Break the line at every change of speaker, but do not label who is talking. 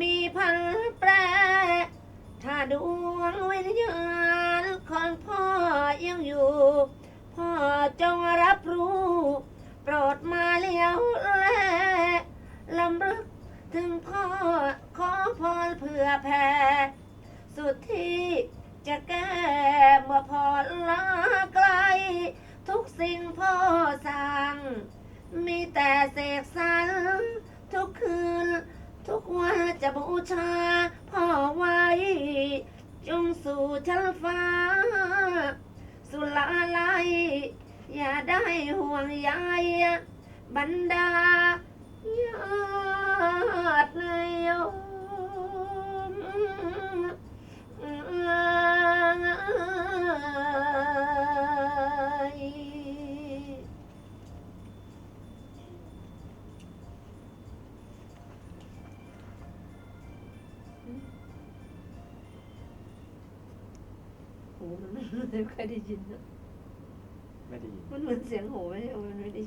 มีพันแปร ถ้าดวงวิญญาณของพ่อยังอยู่ พ่อจงรับรู้ โปรดมาเลี้ยวแลลำลึกถึงพ่อขอพรเพื่อแผ่ สุดที่จะแก้เมื่อพ่อลาไกล ทุกสิ่งพ่อสั่งมีแต่เสกสรร จะบูชาพ่อไว้ จงสู่ชั้นฟ้า สุลาลัย อย่าได้ห่วงใยบรรดาญา มันไม่ไม่ค่อยได้ยินนะ
ไม่ได้ยิน
มันเหมือนเสียงโหไม่ใช่มันไม่ได้ยิน